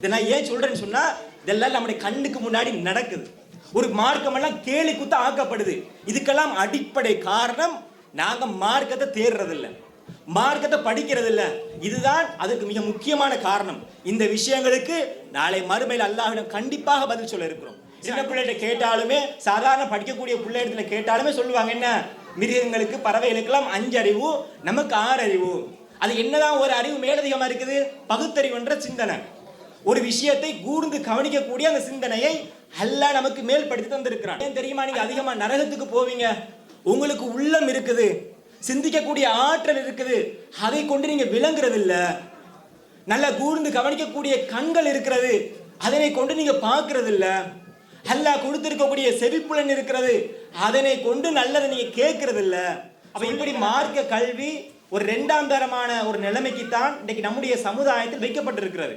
இதை நான் ஏன் சொல்றேன்னு சொன்னா இதெல்லாம் நம்முடைய கண்ணுக்கு முன்னாடி நடக்குது. ஒரு மார்க்கமெல்லாம் கேலி குத்த ஆக்கப்படுது. இதுக்கெல்லாம் அடிப்படை காரணம் நாங்க மார்க்கத்தை தேடுறதில்ல மார்க்கத்தை படிக்கிறதில்ல. இதுதான் அதுக்கு மிக முக்கியமான காரணம். இந்த விஷயங்களுக்கு நாளை மறுமையில் அல்லாஹிடம் கண்டிப்பாக பதில் சொல்ல இருக்கிறோம். சின்ன பிள்ளைகிட்ட கேட்டாலுமே சாதாரண படிக்கக்கூடிய பிள்ளை இடத்துல கேட்டாலுமே சொல்லுவாங்க என்ன? மிருகங்களுக்கு பறவைகளுக்கெல்லாம் அஞ்சு அறிவு நமக்கு ஆறு அறிவு அது என்னதான் ஒரு அறிவு மேலதிகமா இருக்குது? பகுத்தறிவுன்ற சிந்தனை. ஒரு விஷயத்தை கூர்ந்து கவனிக்கக்கூடிய அந்த சிந்தனையை அல்ல நமக்கு மேல்படுத்தி தந்திருக்கிறான். ஏன் தெரியுமா? நீங்க அதிகமா நரகத்துக்கு போவீங்க. உங்களுக்கு உள்ளம் இருக்குது. சிந்திக்கக்கூடிய ஆற்றல் இருக்குது. அதை கொண்டு நீங்க விளங்குறது இல்ல நல்ல கூர்ந்து கவனிக்கக்கூடிய கண்கள் இருக்கிறது. அதனை கொண்டு நீங்க பார்க்கறது இல்ல அல்ல கொடுத்திருக்கக்கூடிய செவிப்புலன் இருக்கிறது. அதனை கொண்டு நல்லதை நீங்க கேட்கறது இல்ல அப்ப இப்படி மார்க்க கல்வி ஒரு இரண்டாம் தரமான ஒரு நிலைமைக்கு தான் இன்னைக்கு நம்முடைய சமுதாயத்தில் வைக்கப்பட்டிருக்கிறது.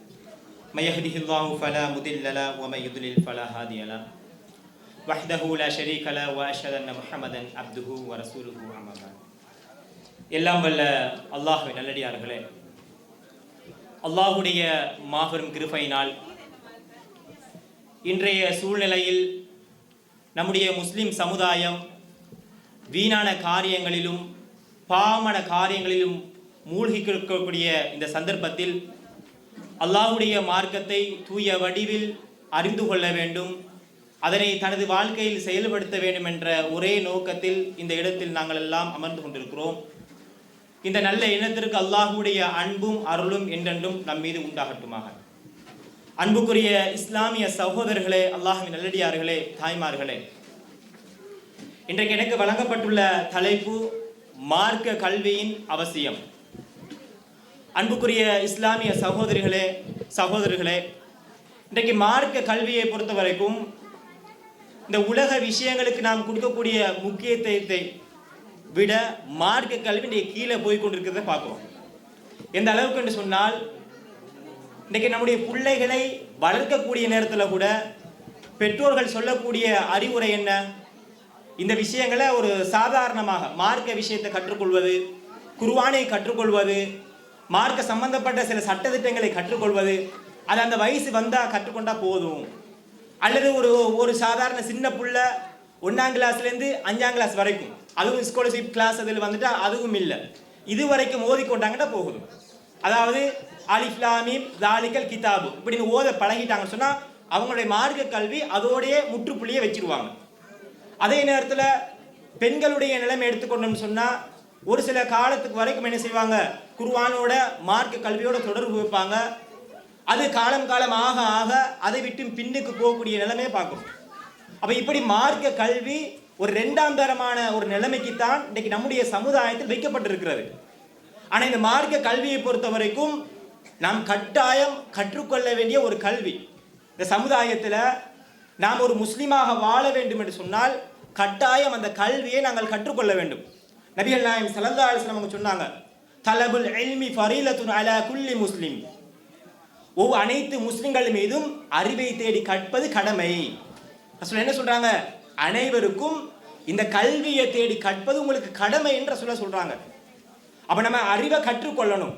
من يهده الله فلا مضل له ومن يضلل فلا هادي له وحده لا شريك له وأشهد أن محمدا عبده ورسوله أما بعد எல்லாம் வல்ல அல்லாஹ்வின் நல்லடியார்களே அல்லாஹுடைய மாபெரும் கிருபையினால் இன்றைய சூழ்நிலையில் நம்முடைய முஸ்லிம் சமுதாயம் வீணான காரியங்களிலும் பாமன காரியங்களிலும் மூழ்கி இருக்கக்கூடிய இந்த சந்தர்ப்பத்தில் அல்லாஹுடைய மார்க்கத்தை தூய வடிவில் அறிந்து கொள்ள வேண்டும். அதனை தனது வாழ்க்கையில் செயல்படுத்த வேண்டும் என்ற ஒரே நோக்கத்தில் இந்த இடத்தில் நாங்கள் எல்லாம் அமர்ந்து கொண்டிருக்கிறோம். இந்த நல்ல இனத்திற்கு அல்லாஹுடைய அன்பும் அருளும் என்றென்றும் நம் மீது உண்டாகட்டுமாக. அன்புக்குரிய இஸ்லாமிய சகோதரர்களே அல்லாஹின் நல்லடியார்களே தாய்மார்களே. இன்றைக்கு எனக்கு வழங்கப்பட்டுள்ள தலைப்பு மார்க்க கல்வியின் அவசியம். அன்புக்குரிய இஸ்லாமிய சகோதரிகளே சகோதரர்களே இன்றைக்கு மார்க்க கல்வியை பொறுத்த வரைக்கும் இந்த உலக விஷயங்களுக்கு நாம் கொடுக்கக்கூடிய முக்கியத்துவத்தை விட மார்க்க கல்வி இன்றைக்கு கீழே போய் கொண்டிருக்கிறத பார்க்குறோம். எந்த அளவுக்கு என்று சொன்னால் இன்றைக்கு நம்முடைய பிள்ளைகளை வளர்க்கக்கூடிய நேரத்தில் கூட பெற்றோர்கள் சொல்லக்கூடிய அறிவுரை என்ன? இந்த விஷயங்களை ஒரு சாதாரணமாக மார்க்க விஷயத்தை கற்றுக்கொள்வது குருவானை கற்றுக்கொள்வது மார்க்க சம்பந்தப்பட்ட சில சட்டதிட்டங்களை கற்றுக்கொள்வது அது அந்த வயசு வந்தால் கற்றுக்கொண்டா போதும். அல்லது ஒரு ஒரு சாதாரண சின்ன புள்ள ஒன்றாம் கிளாஸ்லேருந்து அஞ்சாம் கிளாஸ் வரைக்கும். அதுவும் ஸ்காலர்ஷிப் கிளாஸ் அதில் வந்துட்டா அதுவும் இல்லை. இது வரைக்கும் ஓதிக்கொண்டாங்கன்னா போகுது. அதாவது அலிஃப்லாமி தாலிக்கல் கிதாபு இப்படின்னு ஓத பழகிட்டாங்கன்னு சொன்னால் அவங்களுடைய மார்க்க கல்வி அதோடையே முற்றுப்புள்ளியே வச்சிருவாங்க. அதே நேரத்தில் பெண்களுடைய நிலைமை எடுத்துக்கொண்டோம்னு சொன்னால் ஒரு சில காலத்துக்கு வரைக்கும் என்ன செய்வாங்க? குருவானோட மார்க்க கல்வியோட தொடர்பு வைப்பாங்க. அது காலம் காலம் ஆக ஆக அதை விட்டு பின்னுக்கு போகக்கூடிய நிலைமையை பார்க்கும். அப்போ இப்படி மார்க்க கல்வி ஒரு ரெண்டாம் தரமான ஒரு நிலைமைக்கு தான் இன்னைக்கு நம்முடைய சமுதாயத்தில் வைக்கப்பட்டிருக்கிறது. ஆனால் இந்த மார்க்க கல்வியை பொறுத்த வரைக்கும் நாம் கட்டாயம் கற்றுக்கொள்ள வேண்டிய ஒரு கல்வி. இந்த சமுதாயத்தில் நாம் ஒரு முஸ்லீமாக வாழ வேண்டும் என்று சொன்னால் கட்டாயம் அந்த கல்வியை நாங்கள் கற்றுக்கொள்ள வேண்டும். நபிகள் நாயம் சல்லா அலிஸ்லாம் அவங்க சொன்னாங்க தலபுல் எல்மி ஃபரீலத்துன் அலா குல்லி முஸ்லிம். ஒவ்வொரு அனைத்து முஸ்லிம்கள் மீதும் அறிவை தேடி கற்பது கடமை. ரசூல் என்ன சொல்றாங்க? அனைவருக்கும் இந்த கல்வியை தேடி கற்பது உங்களுக்கு கடமை என்று சொல்ல சொல்றாங்க. அப்ப நம்ம அறிவை கற்றுக்கொள்ளணும்.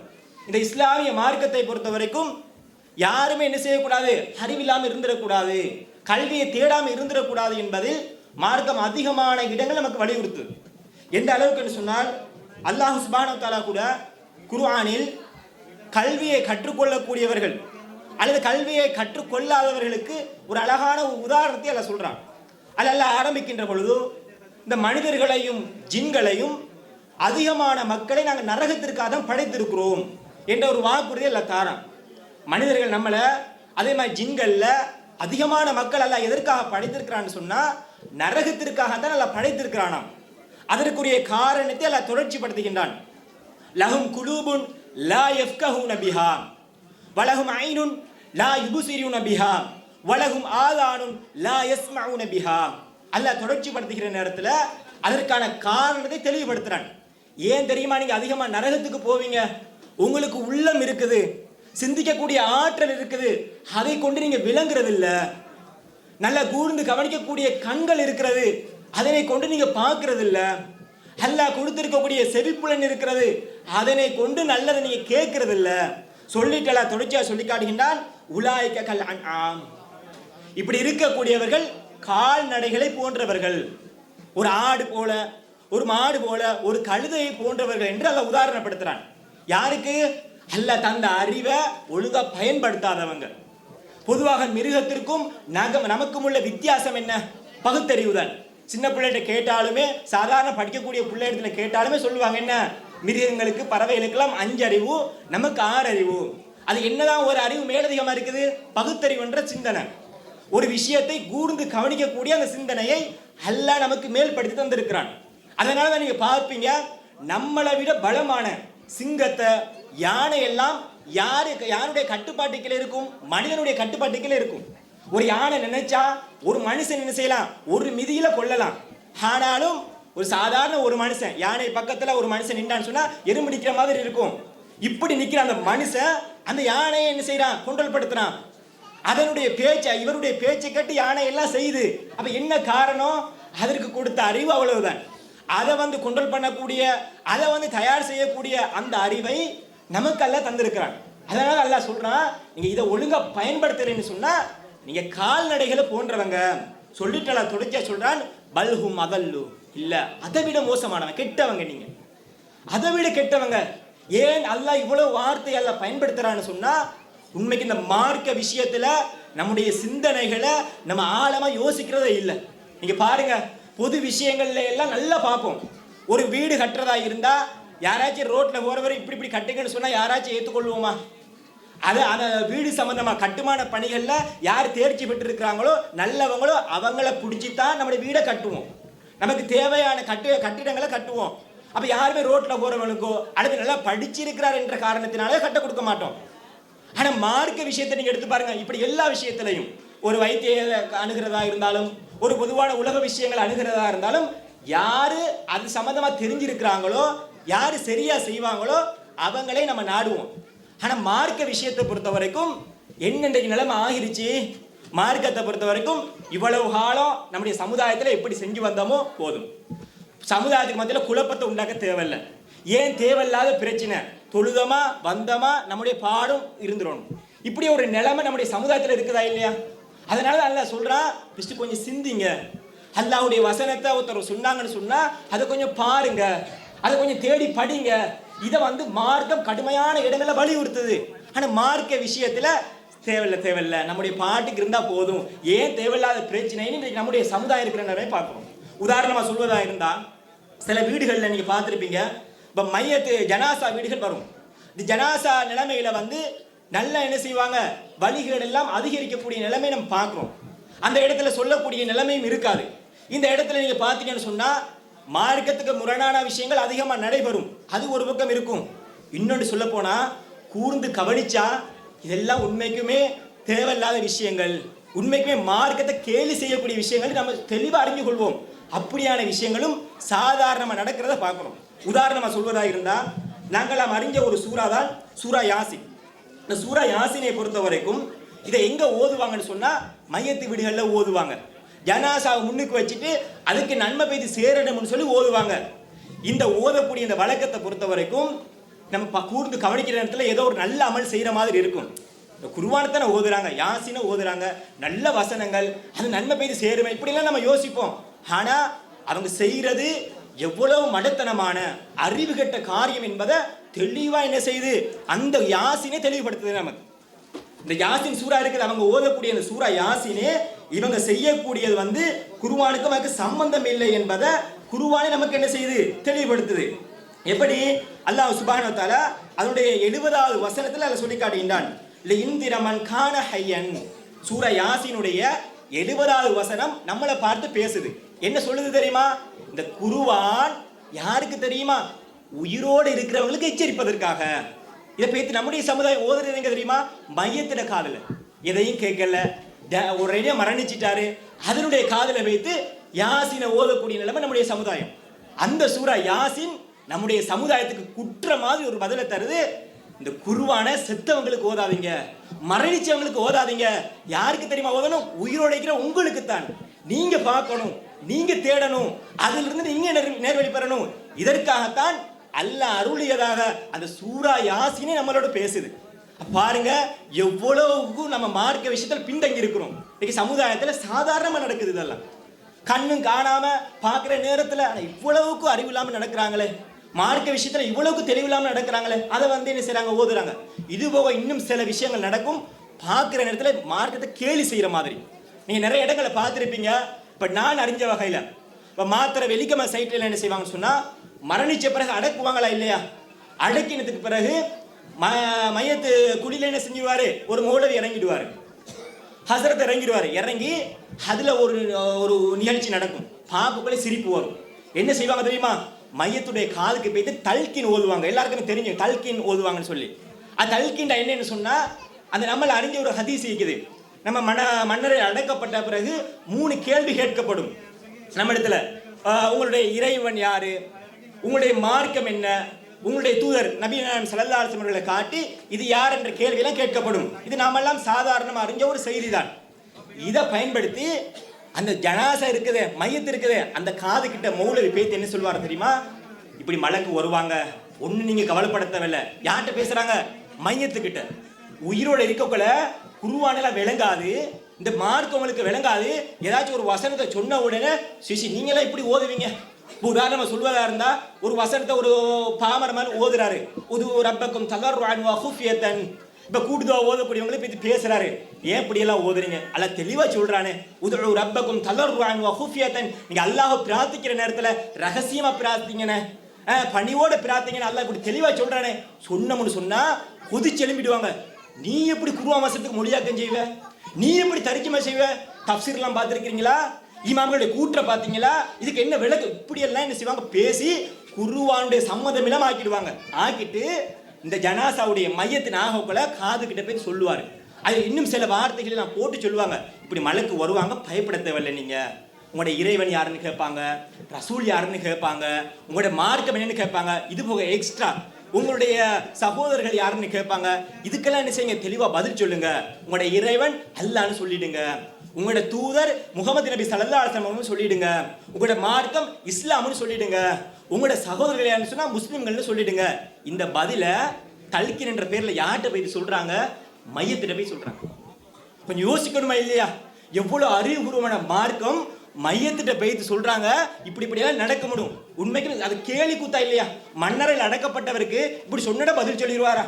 இந்த இஸ்லாமிய மார்க்கத்தை பொறுத்த வரைக்கும் யாருமே என்ன செய்யக்கூடாது? அறிவில்லாமல் இருந்துடக்கூடாது. கல்வியை தேடாமல் இருந்துடக்கூடாது என்பதில் மார்க்கம் அதிகமான இடங்கள் நமக்கு வலியுறுத்து எந்த அளவுக்கு என்று சொன்னால் அல்லாஹ் சுபானு தாலா கூட குர்ஆனில் கல்வியை கற்றுக்கொள்ளக்கூடியவர்கள் அல்லது கல்வியை கற்றுக்கொள்ளாதவர்களுக்கு ஒரு அழகான உதாரணத்தை அல்ல சொல்றான். அல்ல அல்ல ஆரம்பிக்கின்ற பொழுது இந்த மனிதர்களையும் ஜின்களையும் அதிகமான மக்களை நாங்கள் நரகத்திற்காக தான் படைத்திருக்கிறோம் என்ற ஒரு வாக்குறுதி அல்ல தாரான். மனிதர்கள் நம்மளை அதே மாதிரி ஜின்களில் அதிகமான மக்கள் அல்ல எதற்காக படைத்திருக்கிறான்னு சொன்னால் நரகத்திற்காக தான் நல்லா படைத்திருக்கிறானாம். அதற்குரிய காரணத்தை அல்ல தொடர்ச்சிப்படுத்துகின்றான். லஹும் குலூபுன் லா யஃப்கஹூன பிஹா. வலஹும் ஐனுன் லா யுபுசிரியுன பிஹா. வலகும் ஆதானுன் லா யஸ்மவுன பிஹா. அல்லாஹ் தொடர்ச்சி படுத்துகிற நேரத்தில் அதற்கான காரணத்தை தெளிவுபடுத்துறான். ஏன் தெரியுமா? நீங்க அதிகமா நரகத்துக்கு போவீங்க. உங்களுக்கு உள்ளம் இருக்குது. சிந்திக்கக்கூடிய ஆற்றல் இருக்குது. அதை கொண்டு நீங்க விளங்குறது இல்லை நல்லா கூர்ந்து கவனிக்கக்கூடிய கண்கள் இருக்கிறது. அதனை கொண்டு நீங்க பார்க்கறது இல்ல அல்லாஹ் கொடுத்திருக்கக்கூடிய செவிப்புலன் இருக்கிறது. அதனை கொண்டு நல்லதை நீங்க கேட்கறது இல்ல தொடர்ச்சியாக தொடர்ச்சியா சொல்லி காட்டுகின்றான் உலாய்க்க கல் ஆம் இப்படி இருக்கக்கூடியவர்கள் கால்நடைகளை போன்றவர்கள். ஒரு ஆடு போல ஒரு மாடு போல ஒரு கழுதையை போன்றவர்கள் என்று அல்ல உதாரணப்படுத்துறான். யாருக்கு? அல்ல தந்த அறிவை ஒழுங்கா பயன்படுத்தாதவங்க. பொதுவாக மிருகத்திற்கும் நகம் நமக்கும் உள்ள வித்தியாசம் என்ன? பகுத்தறிவுதான் சின்ன பிள்ளைகிட்ட கேட்டாலுமே சாதாரண படிக்கக்கூடிய பிள்ளை இடத்துல கேட்டாலுமே சொல்லுவாங்க என்ன? மிருகங்களுக்கு பறவைகளுக்கெல்லாம் அஞ்சு அறிவு நமக்கு ஆறு அறிவு அது என்னதான் ஒரு அறிவு மேலதிகமாக இருக்குது? பகுத்தறிவுன்ற சிந்தனை. ஒரு விஷயத்தை கூர்ந்து கவனிக்கக்கூடிய அந்த சிந்தனையை அல்லாஹ் நமக்கு மேல்படுத்தி தந்திருக்கிறான். அதனால தான் நீங்கள் பார்ப்பீங்க நம்மளை விட பலமான சிங்கத்தை யானை எல்லாம் யாரு யாருடைய கட்டுப்பாட்டுக்குள்ள இருக்கும்? மனிதனுடைய கட்டுப்பாட்டுக்குள்ள இருக்கும். ஒரு யானை நினைச்சா ஒரு மனுஷன் என்ன செய்யலாம்? ஒரு மிதியில கொள்ளலாம் ஆனாலும் ஒரு சாதாரண ஒரு மனுஷன் யானை பக்கத்துல ஒரு மனுஷன் நின்றான்னு சொன்னா எறும்பு நிக்கிற மாதிரி இருக்கும். இப்படி நிக்கிற அந்த மனுஷன் அந்த யானையை என்ன செய்யறான் கொண்டல் படுத்துறான் அதனுடைய பேச்சை இவருடைய பேச்சை கேட்டு யானை எல்லாம் செய்யுது. அப்ப என்ன காரணம்? அதற்கு கொடுத்த அறிவு அவ்வளவுதான். அதை வந்து கொண்டல் பண்ணக்கூடிய அதை வந்து தயார் செய்யக்கூடிய அந்த அறிவை நமக்கு அல்ல தந்திருக்கிறான். அதனால அல்ல சொல்றான் நீங்க இதை ஒழுங்கா பயன்படுத்துறேன்னு சொன்னா நீங்க கால்நடைகளை போன்றவங்க சொல்லிட்டு துடைச்ச சொல்றான் பல்ஹும் மகல்லு இல்ல அதை விட மோசமானவன் கெட்டவங்க நீங்க. அதை விட கெட்டவங்க ஏன் அல்லாஹ் இவ்வளவு வார்த்தை அல்லாஹ் பயன்படுத்துறான்னு சொன்னா உண்மைக்கு இந்த மார்க்க விஷயத்துல நம்முடைய சிந்தனைகளை நம்ம ஆழமா யோசிக்கிறதே இல்லை. நீங்க பாருங்க பொது விஷயங்கள்ல எல்லாம் நல்லா பார்ப்போம். ஒரு வீடு கட்டுறதா இருந்தா யாராச்சும் ரோட்ல போறவர் இப்படி இப்படி கட்டுங்கன்னு சொன்னா யாராச்சும் ஏத்துக்கொள்வோமா? அது அந்த வீடு சம்மந்தமாக கட்டுமான பணிகளில் யார் தேர்ச்சி பெற்றிருக்கிறாங்களோ நல்லவங்களோ அவங்கள பிடிச்சி தான் நம்முடைய வீடை கட்டுவோம். நமக்கு தேவையான கட்டு கட்டிடங்களை கட்டுவோம். அப்போ யாருமே ரோட்டில் போகிறவங்களுக்கோ அல்லது நல்லா படிச்சிருக்கிறார் என்ற காரணத்தினாலே கட்ட கொடுக்க மாட்டோம். ஆனால் மார்க்க விஷயத்தை நீங்கள் எடுத்து பாருங்கள் இப்படி எல்லா விஷயத்திலையும் ஒரு வைத்திய அணுகிறதா இருந்தாலும் ஒரு பொதுவான உலக விஷயங்கள் அணுகிறதா இருந்தாலும் யாரு அது சம்மந்தமாக தெரிஞ்சிருக்கிறாங்களோ யார் சரியாக செய்வாங்களோ அவங்களே நம்ம நாடுவோம். ஆனால் மார்க்க விஷயத்தை பொறுத்த வரைக்கும் என்ன நிலைமை ஆகிருச்சு? மார்க்கத்தை பொறுத்த வரைக்கும் இவ்வளவு காலம் நம்முடைய சமுதாயத்தில் எப்படி செஞ்சு வந்தோமோ போதும். சமுதாயத்துக்கு மத்தியில் குழப்பத்தை உண்டாக்க தேவையில்லை. ஏன் தேவையில்லாத பிரச்சனை? தொழுதமா வந்தமா நம்முடைய பாடும் இருந்துடணும். இப்படி ஒரு நிலைமை நம்முடைய சமுதாயத்தில் இருக்குதா இல்லையா? அதனால அல்ல சொல்கிறான் ஃபஸ்ட்டு கொஞ்சம் சிந்திங்க. அல்லாவுடைய வசனத்தை ஒருத்தர் சொன்னாங்கன்னு சொன்னால் அதை கொஞ்சம் பாருங்க. அதை கொஞ்சம் தேடி படிங்க. இதை வந்து மார்க்கம் கடுமையான இடங்களை வலியுறுத்துது. ஆனால் மார்க்க விஷயத்தில் தேவையில்லை தேவையில்ல. நம்முடைய பாட்டுக்கு இருந்தால் போதும். ஏன் தேவையில்லாத பிரச்சனைன்னு இன்றைக்கு நம்முடைய சமுதாயம் இருக்கிற நிறைய பார்க்கிறோம். உதாரணமாக சொல்வதா இருந்தால் சில வீடுகளில் நீங்கள் பார்த்துருப்பீங்க. இப்போ மையத்து ஜனாசா வீடுகள் வரும். இந்த ஜனாசா நிலைமையில வந்து நல்லா என்ன செய்வாங்க? வழிகள் எல்லாம் அதிகரிக்கக்கூடிய நிலைமை நம்ம பார்க்குறோம். அந்த இடத்துல சொல்லக்கூடிய நிலைமையும் இருக்காது. இந்த இடத்துல நீங்கள் பார்த்தீங்கன்னு சொன்னால் மார்க்கத்துக்கு முரணான விஷயங்கள் அதிகமாக நடைபெறும். அது ஒரு பக்கம் இருக்கும். இன்னொன்று சொல்ல போனா கூர்ந்து கவனிச்சா இதெல்லாம் உண்மைக்குமே தேவையில்லாத விஷயங்கள். உண்மைக்குமே மார்க்கத்தை கேலி செய்யக்கூடிய விஷயங்கள் நம்ம தெளிவாக அறிஞ்சு கொள்வோம். அப்படியான விஷயங்களும் சாதாரணமாக நடக்கிறத பார்க்குறோம் உதாரணமாக சொல்வதாக இருந்தால் நாங்கள் அறிஞ்ச ஒரு சூறா தான் சூரா யாசின். இந்த சூரா யாசினை பொறுத்த வரைக்கும் இதை எங்கே ஓதுவாங்கன்னு சொன்னால் மையத்து வீடுகளில் ஓதுவாங்க. ஜனாசாவை முன்னுக்கு வச்சுட்டு அதுக்கு நன்மை பெய்து சேரணும்னு சொல்லி ஓதுவாங்க. இந்த ஓதக்கூடிய இந்த வழக்கத்தை பொறுத்த வரைக்கும் நம்ம ப- கூர்ந்து கவனிக்கிற நேரத்தில் ஏதோ ஒரு நல்ல அமல் செய்கிற மாதிரி இருக்கும். இந்த குருவானத்தை ஓதுறாங்க யாசினை ஓதுறாங்க நல்ல வசனங்கள் அது நன்மை பெய்து சேருமே இப்படிலாம் நம்ம யோசிப்போம். ஆனால் அவங்க செய்கிறது எவ்வளவு மடத்தனமான அறிவு கெட்ட காரியம் என்பதை தெளிவாக என்ன செய்யுது? அந்த யாசினை தெளிவுபடுத்துது நமக்கு. இந்த யாசின் சூறா இருக்குது அவங்க ஓதக்கூடிய அந்த சூறா யாசினே இவங்க செய்யக்கூடியது வந்து குருவானுக்கும் நமக்கு சம்பந்தம் இல்லை என்பதை குருவானே நமக்கு என்ன செய்யுது தெளிவுபடுத்துது. எப்படி? அல்லாஹ் சுபானத்தால அதனுடைய எழுபதாவது வசனத்தில் அதை சொல்லி காட்டுகின்றான். இல்லை இந்திரமன் கான ஹையன். சூர யாசினுடைய எழுபதாவது வசனம் நம்மளை பார்த்து பேசுது. என்ன சொல்லுது தெரியுமா? இந்த குருவான் யாருக்கு தெரியுமா? உயிரோடு இருக்கிறவங்களுக்கு எச்சரிப்பதற்காக. இதை பேத்து நம்முடைய சமுதாயம் ஓதுறது எங்க தெரியுமா? மையத்திட காதல. எதையும் கேட்கல. ட- மரணிச்சிட்டாரு. அதனுடைய காதுல வைத்து யாசினை ஓதக்கூடிய நிலைமை நம்முடைய சமுதாயம். அந்த சூரா யாசின் நம்முடைய சமுதாயத்துக்கு குற்ற மாதிரி ஒரு பதிலை தருது. இந்த குருவான செத்தவங்களுக்கு ஓதாதீங்க. மரணிச்சவங்களுக்கு ஓதாதீங்க. யாருக்கு தெரியுமா ஓதணும்? உயிரோடைக்கிற உங்களுக்கு தான் நீங்க பார்க்கணும். நீங்க தேடணும். அதிலிருந்து இருந்து நீங்க நேர்வழி பெறணும். இதற்காகத்தான் அல்ல அருளியதாக அந்த சூரா யாசினே நம்மளோட பேசுது. பாருங்க எவ்வளவுக்கு நம்ம மார்க்க விஷயத்தில் பின்தங்கி இருக்கிறோம் இன்னைக்கு சமுதாயத்தில் சாதாரணமா நடக்குது இதெல்லாம். கண்ணும் காணாம பார்க்குற நேரத்தில் இவ்வளவுக்கும் அறிவு இல்லாமல் நடக்கிறாங்களே. மார்க்க விஷயத்தில் இவ்வளவுக்கு தெளிவு இல்லாமல் நடக்கிறாங்களே. அதை வந்து என்ன செய்றாங்க? ஓதுறாங்க. இது போக இன்னும் சில விஷயங்கள் நடக்கும். பார்க்குற நேரத்தில் மார்க்கத்தை கேலி செய்கிற மாதிரி. நீங்கள் நிறைய இடங்களை பார்த்துருப்பீங்க. இப்போ நான் அறிஞ்ச வகையில் இப்போ மாத்திரை வெள்ளிக்கிழமை சைட்டில் என்ன செய்வாங்கன்னு சொன்னால் மரணிச்ச பிறகு அடக்குவாங்களா இல்லையா? அடக்கினதுக்கு பிறகு ம மையத்து குடியில என்ன செஞ்சிருவாரு? ஒரு மௌலவி இறங்கிடுவாரு. ஹசரத் இறங்கிடுவார். இறங்கி அதில் ஒரு ஒரு நிகழ்ச்சி நடக்கும். பார்க்கக்குள்ளே சிரிப்பு வரும். என்ன செய்வாங்க தெரியுமா? மையத்துடைய காதுக்கு போயிட்டு தல்கின் ஓதுவாங்க. எல்லாருக்குமே தெரிஞ்சு தல்கின் ஓதுவாங்கன்னு சொல்லி. அது தல்கின்டா என்னன்னு சொன்னால் அந்த நம்மளை அறிஞ்ச ஒரு ஹதீஸ் இருக்குது. நம்ம மன மன்னரை அடக்கப்பட்ட பிறகு மூணு கேள்வி கேட்கப்படும். நம்ம இடத்துல உங்களுடைய இறைவன் யாரு? உங்களுடைய மார்க்கம் என்ன? உங்களுடைய தூதர் நபி சல்லா அவர்களை காட்டி இது யார் என்ற கேள்வியெல்லாம் கேட்கப்படும். இது நாமெல்லாம் சாதாரணமாக அறிஞ்ச ஒரு செய்தி தான் இதை பயன்படுத்தி அந்த ஜனாசா இருக்குது மையத்து இருக்குது அந்த காது கிட்ட மௌலவி பேத்து என்ன சொல்லுவார் தெரியுமா? இப்படி மலக்கு வருவாங்க. ஒன்று நீங்கள் கவலைப்பட தேவையில்ல. யார்கிட்ட பேசுகிறாங்க மையத்துக்கிட்ட உயிரோட இருக்கக்குள்ள குருவானெல்லாம் விளங்காது. இந்த மார்க்கம் உங்களுக்கு விளங்காது. ஏதாச்சும் ஒரு வசனத்தை சொன்ன உடனே சிசி நீங்களாம் இப்படி ஓதுவீங்க? இப்ப உதாரணமா சொல்வதாக இருந்தால் ஒரு வசனத்தை ஒரு பாமரமான ஓதுறாரு. உது ரப்பக்கும் தலர் ஹுஃபியத்தன் இப்போ கூட்டுதோ ஓதக்கூடியவங்களை பற்றி பேசுறாரு. ஏன் இப்படியெல்லாம் ஓதுறீங்க? அல்ல தெளிவாக சொல்கிறானே உது ரப்பக்கும் தலர் ஹுஃபியத்தன் நீங்கள் அல்லாஹ் பிரார்த்திக்கிற நேரத்தில் ரகசியமாக பிரார்த்திங்கன்னு பணியோட பிரார்த்திங்கன்னு அல்லாஹ் இப்படி தெளிவாக சொல்கிறானே சொன்னோம்னு சொன்னால் கொதிச்சு எழும்பிடுவாங்க நீ எப்படி குருவா மாசத்துக்கு மொழியாக்கம் செய்வ? நீ எப்படி தரிக்கமாக செய்வ? தப்சீர்லாம் பார்த்துருக்கீங்களா இமாம்களுடைய கூற்றை பார்த்தீங்களா? இதுக்கு என்ன விளக்கு? இப்படியெல்லாம் என்ன செய்வாங்க பேசி குருவானுடைய சம்மதம் இல்லாம ஆக்கிடுவாங்க. ஆக்கிட்டு இந்த ஜனாசாவுடைய மையத்தின் ஆகக்குள்ள காது கிட்ட போய் சொல்லுவார். அது இன்னும் சில வார்த்தைகளை நான் போட்டு சொல்லுவாங்க. இப்படி மலைக்கு வருவாங்க பயப்பட தேவையில்லை நீங்கள் உங்களுடைய இறைவன் யாருன்னு கேட்பாங்க ரசூல் யாருன்னு கேட்பாங்க உங்களுடைய மார்க்கம் என்னன்னு கேட்பாங்க. இது போக எக்ஸ்ட்ரா உங்களுடைய சகோதரர்கள் யாருன்னு கேட்பாங்க. இதுக்கெல்லாம் என்ன செய்யுங்க? தெளிவாக பதில் சொல்லுங்க. உங்களுடைய இறைவன் அல்லான்னு சொல்லிடுங்க. உங்களோட தூதர் முகமது நபி சல்லா அலுவலம் சொல்லிடுங்க. உங்களோட மார்க்கம் இஸ்லாம்னு சொல்லிடுங்க. உங்களோட சகோதரர்கள் யாருன்னு சொன்னா முஸ்லிம்கள்னு சொல்லிடுங்க. இந்த பதில தல்கின் என்ற பேர்ல யார்கிட்ட போய் சொல்றாங்க? மையத்திட்ட போய் சொல்றாங்க. கொஞ்சம் யோசிக்கணுமா இல்லையா? எவ்வளவு அறிவுபூர்வமான மார்க்கம் மையத்திட்ட பெய்து சொல்றாங்க. இப்படி இப்படியெல்லாம் நடக்க முடியும். உண்மைக்கு அது கேலி கூத்தா இல்லையா? மன்னரில் அடக்கப்பட்டவருக்கு இப்படி சொன்னட பதில் சொல்லிடுவாரா?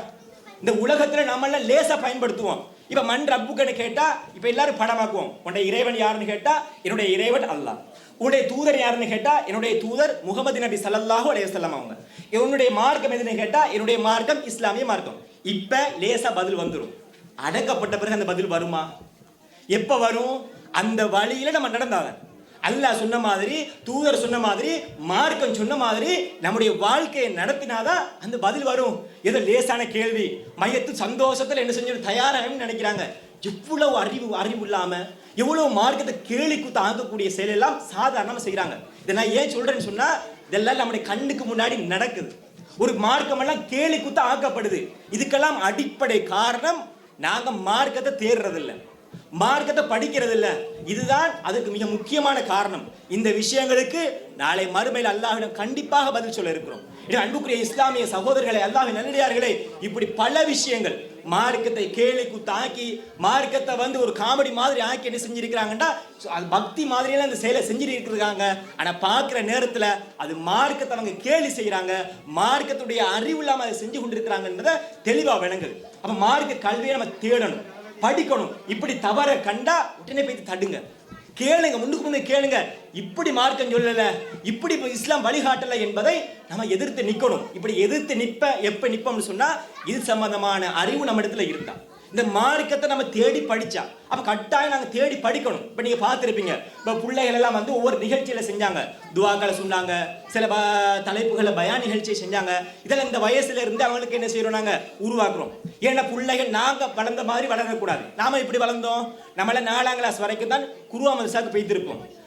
இந்த உலகத்துல நாம எல்லாம் லேசா பயன்படுத்துவோம். இப்ப மண் ரப்புக்கன்னு கேட்டா இப்ப எல்லாரும் படமாக்குவோம். உன்னுடைய இறைவன் யாருன்னு கேட்டா என்னுடைய இறைவன் அல்லாஹ். உன்னுடைய தூதர் யாருன்னு கேட்டா என்னுடைய தூதர் முகமது நபி சல்லாஹூ அலைய செல்லம் அவங்க. உன்னுடைய மார்க்கம் எதுன்னு கேட்டா என்னுடைய மார்க்கம் இஸ்லாமிய மார்க்கம். இப்ப லேசா பதில் வந்துடும் அடக்கப்பட்ட பிறகு அந்த பதில் வருமா? எப்ப வரும்? அந்த வழியில நம்ம நடந்தாதான் அல்லாஹ் சொன்ன மாதிரி தூதர் சொன்ன மாதிரி மார்க்கம் சொன்ன மாதிரி நம்முடைய வாழ்க்கையை நடத்தினாதான் அந்த பதில் வரும். ஏதோ லேசான கேள்வி. மையத்து சந்தோஷத்தில் என்ன செஞ்சு தயாராகன்னு நினைக்கிறாங்க. எவ்வளவு அறிவு அறிவு இல்லாம எவ்வளவு மார்க்கத்தை கேலி குத்து ஆகக்கூடிய செயலெல்லாம் சாதாரணமா செய்கிறாங்க இதை நான் ஏன் சொல்றேன்னு சொன்னா இதெல்லாம் நம்முடைய கண்ணுக்கு முன்னாடி நடக்குது. ஒரு மார்க்கம் எல்லாம் கேலி ஆக்கப்படுது. இதுக்கெல்லாம் அடிப்படை காரணம் நாங்க மார்க்கத்தை தேடுறதில்ல மார்க்கத்தை படிக்கிறது இல்லை இதுதான் அதுக்கு மிக முக்கியமான காரணம். இந்த விஷயங்களுக்கு நாளை மறுமையில் அல்லாஹிடம் கண்டிப்பாக பதில் சொல்ல இருக்கிறோம். அன்புக்குரிய இஸ்லாமிய சகோதரர்களை அல்லாஹ்வின் நல்லடியார்களே இப்படி பல விஷயங்கள் மார்க்கத்தை கேலி தாக்கி மார்க்கத்தை வந்து ஒரு காமெடி மாதிரி ஆக்கி என்ன செஞ்சிருக்கிறாங்கன்னா அது பக்தி மாதிரியெல்லாம் அந்த செயலை செஞ்சிருக்கிறாங்க. ஆனால் பார்க்குற நேரத்தில் அது மார்க்கத்தை அவங்க கேலி செய்கிறாங்க மார்க்கத்துடைய அறிவு இல்லாமல் அதை செஞ்சு கொண்டிருக்கிறாங்கன்றத தெளிவாக விளங்குது. அப்போ மார்க்க கல்வியை நம்ம தேடணும். படிக்கணும். இப்படி தவற கண்டா உடனே போய் தடுங்க. கேளுங்க முன்னுக்கு முன்னே கேளுங்க. இப்படி மார்க்கம் சொல்லல இப்படி இஸ்லாம் வழிகாட்டல என்பதை நம்ம எதிர்த்து நிக்கணும். இப்படி எதிர்த்து நிப்ப எப்ப நிப்போம்னு சொன்னா இது சம்பந்தமான அறிவு நம்ம இடத்துல இருந்தா இந்த மார்க்கத்தை நம்ம தேடி படிச்சா அப்ப கட்டாயம் நாங்க தேடி படிக்கணும். இப்ப நீங்க பார்த்துருப்பீங்க இப்ப பிள்ளைகள் எல்லாம் வந்து ஒவ்வொரு நிகழ்ச்சியில செஞ்சாங்க. துவாக்களை சொன்னாங்க சில ப- தலைப்புகளை பயா நிகழ்ச்சியை செஞ்சாங்க. இதெல்லாம் இந்த வயசுல இருந்து அவங்களுக்கு என்ன செய்யறோம் நாங்க? உருவாக்குறோம். ஏன்னா பிள்ளைகள் நாங்க வளர்ந்த மாதிரி வளரக்கூடாது. நாம இப்படி வளர்ந்தோம். நம்மள நாலாம் கிளாஸ் வரைக்கும் தான் குருவா பெய்திருப்போம்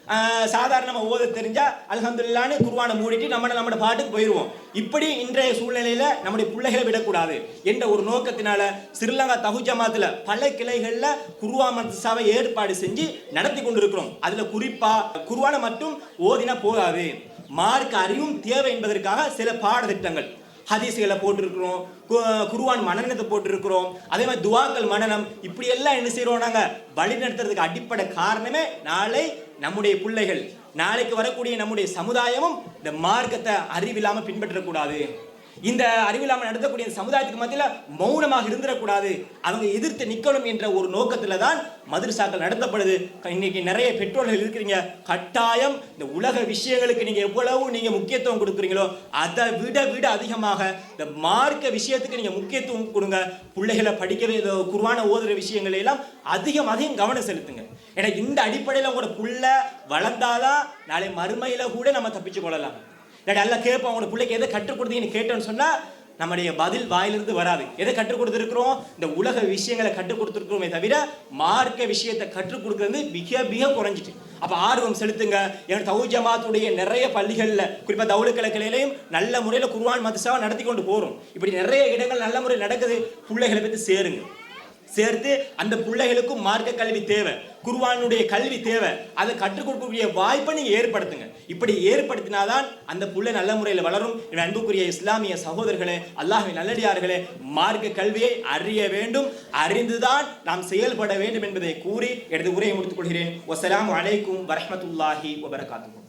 சாதாரண நம்ம ஓத தெரிஞ்சால் அலகந்துல்லான்னு குருவானை மூடிட்டு நம்ம நம்மளோட பாட்டுக்கு போயிடுவோம். இப்படி இன்றைய சூழ்நிலையில் நம்முடைய பிள்ளைகளை விடக்கூடாது என்ற ஒரு நோக்கத்தினால ஸ்ரீலங்கா தகுஜமாத்தில் பல கிளைகளில் குருவா மதசாவை ஏற்பாடு செஞ்சு நடத்தி கொண்டிருக்கிறோம். அதில் குறிப்பாக குருவானை மட்டும் ஓதினா போதாது. மார்க் அறிவும் தேவை என்பதற்காக சில பாடத்திட்டங்கள். ஹதீஸ்களை போட்டிருக்கிறோம். கு- மனநத்தை போட்டிருக்கிறோம். அதே மாதிரி துவாக்கள் மனநம். இப்படி எல்லாம் என்ன செய்கிறோம் நாங்கள் வழி நடத்துறதுக்கு அடிப்படை காரணமே நாளை நம்முடைய பிள்ளைகள் நாளைக்கு வரக்கூடிய நம்முடைய சமுதாயமும் இந்த மார்க்கத்தை அறிவில்லாமல் பின்பற்றக்கூடாது. இந்த அறிவில்லாமல் நடத்தக்கூடிய சமுதாயத்துக்கு மத்தியில் மௌனமாக இருந்துடக்கூடாது. அவங்க எதிர்த்து நிக்கணும் என்ற ஒரு நோக்கத்துல தான் மதுரசாக்கள் நடத்தப்படுது. இன்னைக்கு நிறைய பெற்றோர்கள் இருக்கிறீங்க. கட்டாயம் இந்த உலக விஷயங்களுக்கு நீங்க எவ்வளவு நீங்க முக்கியத்துவம் கொடுக்குறீங்களோ அதை விட விட அதிகமாக இந்த மார்க்க விஷயத்துக்கு நீங்க முக்கியத்துவம் கொடுங்க. பிள்ளைகளை படிக்கவே குருவான குர்ஆனை ஓதுற விஷயங்களை எல்லாம் அதிகம் அதிகம் கவனம் செலுத்துங்க. ஏன்னா இந்த அடிப்படையில் உங்களோட புள்ள வளர்ந்தாதான் நாளை மறுமையில கூட நம்ம தப்பிச்சு கொள்ளலாம். இல்லாட்டி எல்லாம் கேட்போம் உங்களோட பிள்ளைக்கு எதை கற்றுக் கொடுத்தீங்கன்னு கேட்டோன்னு சொன்னால் நம்முடைய பதில் வாயிலிருந்து வராது. எதை கற்றுக் கொடுத்துருக்கிறோம்? இந்த உலக விஷயங்களை கற்றுக் கொடுத்துருக்கிறோமே தவிர மார்க்க விஷயத்தை கற்றுக் கொடுக்கறது மிக மிக குறைஞ்சிட்டு. அப்போ ஆர்வம் செலுத்துங்க. எங்கள் தவு ஜமாத்துடைய நிறைய பள்ளிகளில் குறிப்பாக தவுளுக்கிழ நல்ல முறையில் குர்வான் மதசாவை நடத்தி கொண்டு போகிறோம் இப்படி நிறைய இடங்கள் நல்ல முறையில் நடக்குது. பிள்ளைகளை பற்றி சேருங்க. சேர்த்து அந்த பிள்ளைகளுக்கும் மார்க்க கல்வி தேவை. குருவானுடைய கல்வி தேவை. அதை கற்றுக் கொடுக்கக்கூடிய வாய்ப்பை நீங்கள் ஏற்படுத்துங்க. இப்படி ஏற்படுத்தினாதான் அந்த புள்ள நல்ல முறையில் வளரும். என் அன்புக்குரிய இஸ்லாமிய சகோதரர்களே அல்லாஹ்வின் நல்லடியார்களே மார்க்க கல்வியை அறிய வேண்டும். அறிந்துதான் நாம் செயல்பட வேண்டும் என்பதை கூறி எனது உரையை முடித்துக் கொள்கிறேன். ஒசலாம் அலைக்கும் வரமத்துல்லாஹி வபரகாத்துக்கும்